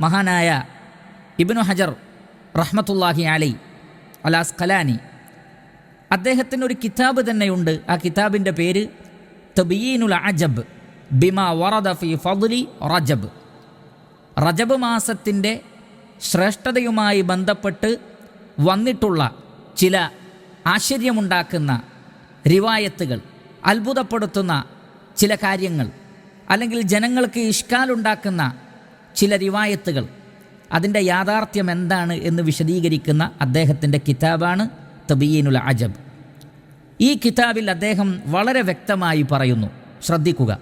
മഹാനായ ഇബ്നു ഹജർ റഹ്മത്തുല്ലാഹി അലി അലാസ് കലാനി അദ്ദേഹത്തിന് ഒരു കിതാബ് തന്നെയുണ്ട്. ആ കിതാബിന്റെ പേര് തബീനുൽ അജബ് ബിമ വറദ ഫി ഫദ്ലി റജബ്. റജബ് മാസത്തിന്റെ ശ്രേഷ്ഠതയുമായി ബന്ധപ്പെട്ട് വന്നിട്ടുള്ള ചില ആശ്ചര്യമുണ്ടാക്കുന്ന റിവായത്തുകൾ അത്ഭുതപ്പെടുത്തുന്ന ചില കാര്യങ്ങൾ അല്ലെങ്കിൽ ജനങ്ങൾക്ക് ഇഷ്കാലുണ്ടാക്കുന്ന ചില റിവായത്തുകൾ. അതിന്റെ യാഥാർത്ഥ്യം എന്താണ് എന്ന് വിശദീകരിക്കുന്ന അദ്ദേഹത്തിന്റെ കിതാബാണ് തബീനുൽ അജബ്. ഈ കിതാബിൽ അദ്ദേഹം വളരെ വ്യക്തമായി പറയുന്നു. ശ്രദ്ധിക്കുക.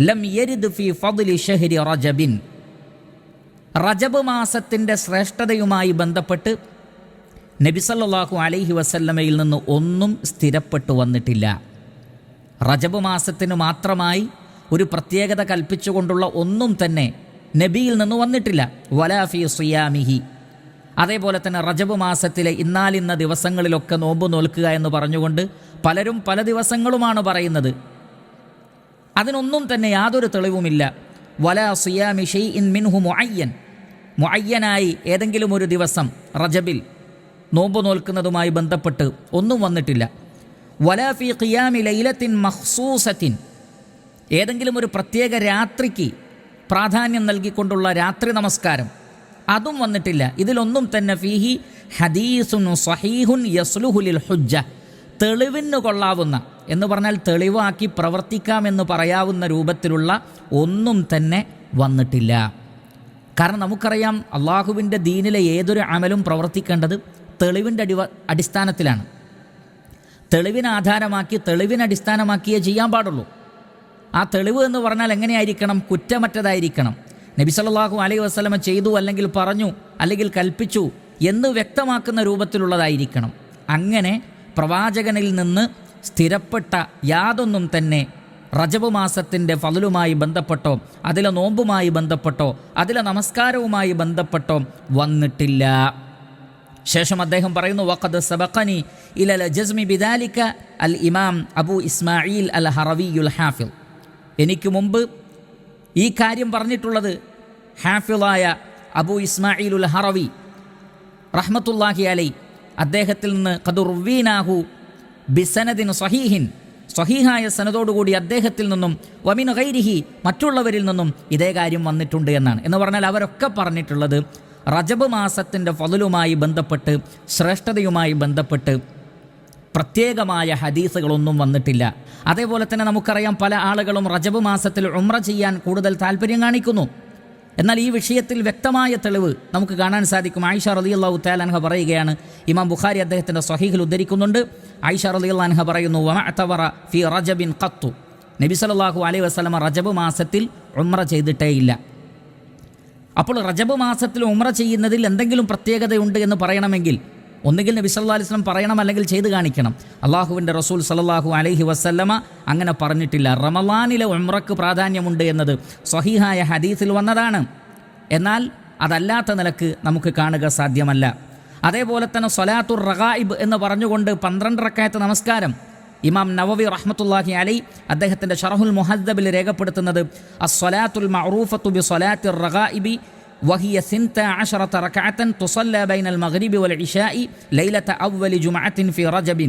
ലം യരിദ് ഫി ഫദ്ലി ഷഹരി റജബിൻ. റജബ് മാസത്തിന്റെ ശ്രേഷ്ഠതയുമായി ബന്ധപ്പെട്ട് നബിസല്ലാഹു അലൈഹി വസല്ലമയിൽ നിന്ന് ഒന്നും സ്ഥിരപ്പെട്ടു വന്നിട്ടില്ല. റജബ് മാസത്തിന് മാത്രമായി ഒരു പ്രത്യേകത കൽപ്പിച്ചുകൊണ്ടുള്ള ഒന്നും തന്നെ നബിയിൽ നിന്ന് വന്നിട്ടില്ല. വലാഫി സുയാമിഹി. അതേപോലെ തന്നെ റജബ് മാസത്തിലെ ഇന്നാലിന്ന ദിവസങ്ങളിലൊക്കെ നോമ്പ് നോൽക്കുക എന്ന് പറഞ്ഞുകൊണ്ട് പലരും പല ദിവസങ്ങളുമാണ് പറയുന്നത്. അതിനൊന്നും തന്നെ യാതൊരു തെളിവുമില്ല. വല സുയാമി ഷെയ് ഇൻ മിൻഹു മുഅയ്യൻ. മുഅയ്യനായി ഏതെങ്കിലും ഒരു ദിവസം റജബിൽ നോമ്പ് നോൽക്കുന്നതുമായി ബന്ധപ്പെട്ട് ഒന്നും വന്നിട്ടില്ല. വലാഫി ഖിയാമി ലൈലത്തിൻ മഹ്സൂസത്തിൻ ഏതെങ്കിലും ഒരു പ്രത്യേക രാത്രിക്ക് പ്രാധാന്യം നൽകിക്കൊണ്ടുള്ള രാത്രി നമസ്കാരം. അതും വന്നിട്ടില്ല. ഇതിലൊന്നും തന്നെ ഫീഹി ഹദീസുൻ സഹീഹുൻ യസ്ലുഹുലിൽ ഹുജ്ജ തെളിവിന് കൊള്ളാവുന്ന എന്ന് പറഞ്ഞാൽ തെളിവാക്കി പ്രവർത്തിക്കാമെന്ന് പറയാവുന്ന രൂപത്തിലുള്ള ഒന്നും തന്നെ വന്നിട്ടില്ല. കാരണം നമുക്കറിയാം അള്ളാഹുവിന്റെ ദീനിലെ ഏതൊരു അമലും പ്രവർത്തിക്കേണ്ടത് തെളിവിന്റെ അടിവ അടിസ്ഥാനത്തിലാണ്. തെളിവിനെ ആധാരമാക്കി ചെയ്യാൻ പാടുള്ളൂ. ആ തെളിവ് എന്ന് പറഞ്ഞാൽ എങ്ങനെയായിരിക്കണം? കുറ്റമറ്റതായിരിക്കണം. നബി സല്ലാഹു അലൈഹി വസ്ലമ ചെയ്തു അല്ലെങ്കിൽ പറഞ്ഞു അല്ലെങ്കിൽ കൽപ്പിച്ചു എന്ന് വ്യക്തമാക്കുന്ന രൂപത്തിലുള്ളതായിരിക്കണം. അങ്ങനെ പ്രവാചകനിൽ നിന്ന് സ്ഥിരപ്പെട്ട യാതൊന്നും തന്നെ റജബ് മാസത്തിന്റെ ഫലലുമായി ബന്ധപ്പെട്ടോ അതിലെ നോമ്പുമായി ബന്ധപ്പെട്ടോ അതിലെ നമസ്കാരവുമായി ബന്ധപ്പെട്ടോ വന്നിട്ടില്ല. ശേഷം അദ്ദേഹം പറയുന്നു വഖദ് സബഖനി ഇലൽ ജസ്മി ബിദാലിക അൽ ഇമാം അബു ഇസ്മായിൽ അൽ ഹറവിയുൽ ഹാഫിൽ എനിക്ക് മുമ്പ് ഈ കാര്യം പറഞ്ഞിട്ടുള്ളത് ഹാഫിളായ അബു ഇസ്മായിൽ ഉൽ ഹറവി റഹ്മത്തുല്ലാഹി അലൈ. അദ്ദേഹത്തിൽ നിന്ന് കദുർവീനാഹു ബിസനദിൻ സഹീഹിൻ. സഹീഹായ സനതോടുകൂടി അദ്ദേഹത്തിൽ നിന്നും വമിൻ ഗൈരിഹി മറ്റുള്ളവരിൽ നിന്നും ഇതേ കാര്യം വന്നിട്ടുണ്ട് എന്നാണ്. എന്ന് പറഞ്ഞാൽ അവരൊക്കെ പറഞ്ഞിട്ടുള്ളത് റജബ് മാസത്തിന്റെ ഫതിലുമായി ബന്ധപ്പെട്ട് ശ്രേഷ്ഠതയുമായി ബന്ധപ്പെട്ട് പ്രത്യേകമായ ഹദീസുകളൊന്നും വന്നിട്ടില്ല. അതേപോലെ തന്നെ നമുക്കറിയാം പല ആളുകളും റജബ് മാസത്തിൽ ഉമ്ര ചെയ്യാൻ കൂടുതൽ താല്പര്യം കാണിക്കുന്നു. എന്നാൽ ഈ വിഷയത്തിൽ വ്യക്തമായ തെളിവ് നമുക്ക് കാണാൻ സാധിക്കും. ആയിഷ റളിയല്ലാഹു തആലാൻഹ പറയുകയാണ് ഇമാം ബുഖാരി അദ്ദേഹത്തിന്റെ സ്വഹീഹിൽ ഉദ്ധരിക്കുന്നുണ്ട്. ആയിഷ റളിയല്ലാഹു പറയുന്നു ഫി റജബിൻ ഖത്തു. നബി സല്ലല്ലാഹു അലൈഹി വസല്ലമ റജബ് മാസത്തിൽ ഉമ്ര ചെയ്തിട്ടേയില്ല. അപ്പോൾ റജബ് മാസത്തിൽ ഉമ്ര ചെയ്യുന്നതിൽ എന്തെങ്കിലും പ്രത്യേകതയുണ്ട് എന്ന് പറയണമെങ്കിൽ ഒന്നുകിൽ നബി സല്ലാ അലൈഹി വസല്ലം പറയണം അല്ലെങ്കിൽ ചെയ്ത് കാണിക്കണം. അള്ളാഹുവിന്റെ റസൂൽ സല്ലല്ലാഹു അലൈഹി വസല്ലമ അങ്ങനെ പറഞ്ഞിട്ടില്ല. റമലാനിലെ ഉമ്രക്ക് പ്രാധാന്യമുണ്ട് എന്നത് സ്വഹീഹായ ഹദീസിൽ വന്നതാണ്. എന്നാൽ അതല്ലാത്ത നിലയ്ക്ക് നമുക്ക് കാണുക സാധ്യമല്ല. അതേപോലെ തന്നെ സൊലാത്തുർ റഗായിബ് എന്ന് പറഞ്ഞുകൊണ്ട് പന്ത്രണ്ട് റക്കായത്ത് നമസ്കാരം. ഇമാം നവവി റഹ്മത്തുല്ലാഹി അലൈ അദ്ദേഹത്തിന്റെ ഷറഹുൽ മുഹദ്ദബിൽ രേഖപ്പെടുത്തുന്നത് അസ്വലാത്തുൽ മഅറൂഫത്തു ബി സ്വലാത്തിർ റഗായിബി وهي ثنتا عشرة ركعة تصلى بين المغرب والعشاء ليلة أول جمعة في رجب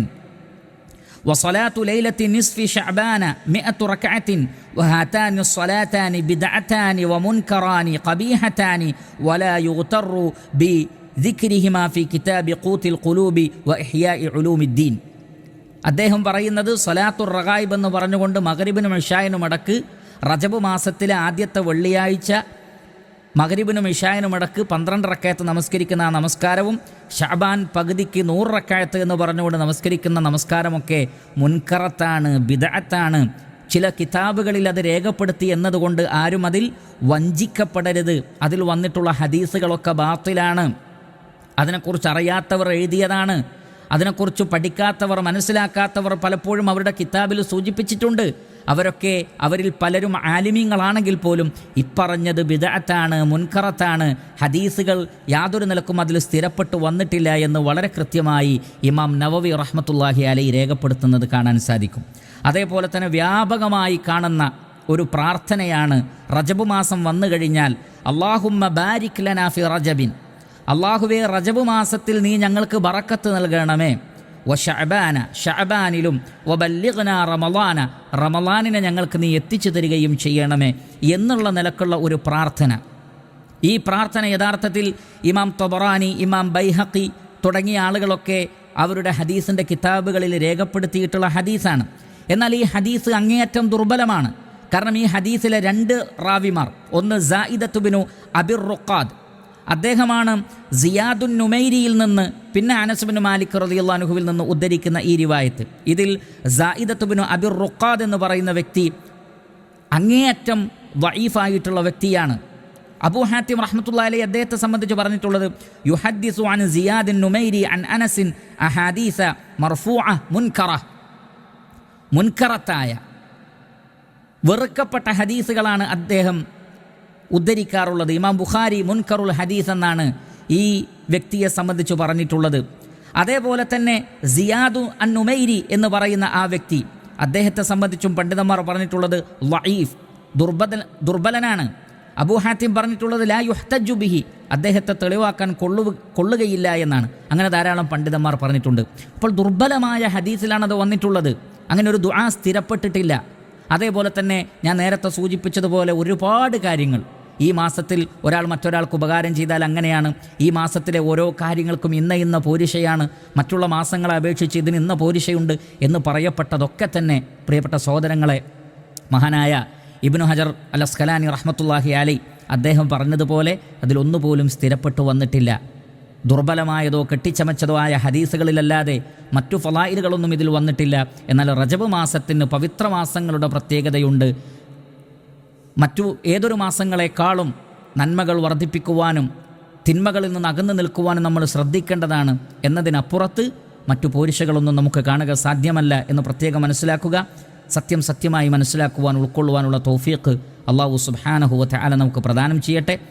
وصلاة ليلة نصف شعبان مئة ركعة وهاتان الصلاتان بدعتان ومنكران قبيحتان ولا يغتر بذكرهما في كتاب قوت القلوب وإحياء علوم الدين അദ്ദേഹം പറയുന്നത് സലാത്തുർ റഗായിബ് എന്ന് പറഞ്ഞുകൊണ്ട് മകരിബിനും ഇഷായനും അടക്ക് റജബ് മാസത്തിലെ ആദ്യത്തെ വെള്ളിയാഴ്ച മകരിബിനും ഇഷായനും ഇടയ്ക്ക് പന്ത്രണ്ട് റക്കായത്ത് നമസ്കരിക്കുന്ന ആ നമസ്കാരവും ഷാബാൻ പകുതിക്ക് നൂറ് റക്കായത്ത് എന്ന് പറഞ്ഞുകൊണ്ട് നമസ്കരിക്കുന്ന നമസ്കാരമൊക്കെ മുൻകറത്താണ് ബിദഅത്താണ്. ചില കിതാബുകളിൽ അത് രേഖപ്പെടുത്തി എന്നതുകൊണ്ട് ആരും അതിൽ വഞ്ചിക്കപ്പെടരുത്. അതിൽ വന്നിട്ടുള്ള ഹദീസുകളൊക്കെ ബാത്തിലാണ്. അതിനെക്കുറിച്ച് അറിയാത്തവർ എഴുതിയതാണ്. അതിനെക്കുറിച്ച് പഠിക്കാത്തവർ മനസ്സിലാക്കാത്തവർ പലപ്പോഴും അവരുടെ കിതാബിൽ സൂചിപ്പിച്ചിട്ടുണ്ട്. അവരൊക്കെ അവരിൽ പലരും ആലിമ്യങ്ങളാണെങ്കിൽ പോലും ഇപ്പറഞ്ഞത് ബിദഅത്താണ് മുൻകറത്താണ്. ഹദീസുകൾ യാതൊരു നിലക്കും അതിൽ സ്ഥിരപ്പെട്ടു വന്നിട്ടില്ല എന്ന് വളരെ കൃത്യമായി ഇമാം നവവി റഹ്മത്തുല്ലാഹി അലൈ രേഖപ്പെടുത്തുന്നത് കാണാൻ സാധിക്കും. അതേപോലെ തന്നെ വ്യാപകമായി കാണുന്ന ഒരു പ്രാർത്ഥനയാണ് റജബ് മാസം വന്നു കഴിഞ്ഞാൽ അള്ളാഹുമ്മ ബാരിക് ലനാ ഫി റജബിൻ. അള്ളാഹുവെ റജബ് മാസത്തിൽ നീ ഞങ്ങൾക്ക് ബറക്കത്ത് നൽകണമേ. വ ഷഅബാന ഷഅബാനിലും വബല്ലിഗ്ന റമലാന റമളാനിനെ ഞങ്ങൾക്ക് നീ എത്തിച്ചു തരികയും ചെയ്യണമേ എന്നുള്ള നിലക്കുള്ള ഒരു പ്രാർത്ഥന. ഈ പ്രാർത്ഥന യഥാർത്ഥത്തിൽ ഇമാം തൊബറാനി ഇമാം ബൈഹക്കി തുടങ്ങിയ ആളുകളൊക്കെ അവരുടെ ഹദീസിന്റെ കിതാബുകളിൽ രേഖപ്പെടുത്തിയിട്ടുള്ള ഹദീസാണ്. എന്നാൽ ഈ ഹദീസ് അങ്ങേയറ്റം ദുർബലമാണ്. കാരണം ഈ ഹദീസിലെ രണ്ട് റാവിമാർ ഒന്ന് സായിദത്തുബിനു അബിർ റുക്കാദ് അദ്ദേഹമാണ് സിയാദുൻ നുമൈരിയിൽ നിന്ന് പിന്നെ അനസുബിന് മാലിക് റളിയല്ലാഹുവിൽ നിന്ന് ഉദ്ധരിക്കുന്ന ഈ റിവായത്ത്. ഇതിൽ സായിദത്തുബിന് അബിർ റുഖാദ് എന്ന് പറയുന്ന വ്യക്തി അങ്ങേയറ്റം വൈഫായിട്ടുള്ള വ്യക്തിയാണ്. അബൂ ഹാത്തിം റഹ്മത്തുള്ള അലി അദ്ദേഹത്തെ സംബന്ധിച്ച് പറഞ്ഞിട്ടുള്ളത് യുഹദ്ദിസു അൻ സിയാദിൻ നുമൈരി അൻ അനസിൻ അഹാദീസ മർഫൂഅ മുൻകറ. മുൻകറത്തായ വെറുക്കപ്പെട്ട ഹദീസുകളാണ് അദ്ദേഹം ഉദ്ധരിക്കാറുള്ളത്. ഇമാം ബുഖാരി മുൻകറുൽ ഹദീസ് എന്നാണ് ഈ വ്യക്തിയെ സംബന്ധിച്ച് പറഞ്ഞിട്ടുള്ളത്. അതേപോലെ തന്നെ സിയാദു അന്നുമൈരി നുമൈരി എന്ന് പറയുന്ന ആ വ്യക്തി അദ്ദേഹത്തെ സംബന്ധിച്ചും പണ്ഡിതന്മാർ പറഞ്ഞിട്ടുള്ളത് ലഈഫ് ദുർബല ദുർബലനാണ്. അബൂ ഹാത്തിം പറഞ്ഞിട്ടുള്ളത് ലാ യുഹ്തജു ബിഹി അദ്ദേഹത്തെ തെളിവാക്കാൻ കൊള്ളു കൊള്ളുകയില്ല എന്നാണ്. അങ്ങനെ ധാരാളം പണ്ഡിതന്മാർ പറഞ്ഞിട്ടുണ്ട്. അപ്പോൾ ദുർബലമായ ഹദീസിലാണ് അത് വന്നിട്ടുള്ളത്. അങ്ങനെ ഒരു ദുആ സ്ഥിരപ്പെട്ടിട്ടില്ല. അതേപോലെ തന്നെ ഞാൻ നേരത്തെ സൂചിപ്പിച്ചതുപോലെ ഒരുപാട് കാര്യങ്ങൾ. ഈ മാസത്തിൽ ഒരാൾ മറ്റൊരാൾക്ക് ഉപകാരം ചെയ്താൽ അങ്ങനെയാണ്. ഈ മാസത്തിലെ ഓരോ കാര്യങ്ങൾക്കും ഇന്ന ഇന്ന പോരിശയാണ്. മറ്റുള്ള മാസങ്ങളെ അപേക്ഷിച്ച് ഇതിന് ഇന്ന പോരിശയുണ്ട് എന്ന് പറയപ്പെട്ടതൊക്കെ തന്നെ പ്രിയപ്പെട്ട സഹോദരങ്ങളെ മഹാനായ ഇബ്നു ഹജർ അൽ സ്കലാനി റഹ്മത്തുല്ലാഹി അലി അദ്ദേഹം പറഞ്ഞതുപോലെ അതിലൊന്നുപോലും സ്ഥിരപ്പെട്ടു വന്നിട്ടില്ല. ദുർബലമായതോ കെട്ടിച്ചമച്ചതോ ആയ ഹദീസുകളിലല്ലാതെ മറ്റു ഫലായിലുകളൊന്നും ഇതിൽ വന്നിട്ടില്ല. എന്നാൽ റജബ് മാസത്തിന് പവിത്ര മാസങ്ങളുടെ പ്രത്യേകതയുണ്ട്. മറ്റു ഏതൊരു മാസങ്ങളെക്കാളും നന്മകൾ വർദ്ധിപ്പിക്കുവാനും തിന്മകളിൽ നിന്ന് അകന്നു നിൽക്കുവാനും നമ്മൾ ശ്രദ്ധിക്കേണ്ടതാണ് എന്നതിനപ്പുറത്ത് മറ്റു പോരിശകളൊന്നും നമുക്ക് കാണുക സാധ്യമല്ല എന്ന് പ്രത്യേകം മനസ്സിലാക്കുക. സത്യം സത്യമായി മനസ്സിലാക്കുവാൻ ഉൾക്കൊള്ളുവാനുള്ള തോഫീക്ക് അള്ളാഹു സുബാനഹുവ ആല നമുക്ക് പ്രദാനം ചെയ്യട്ടെ.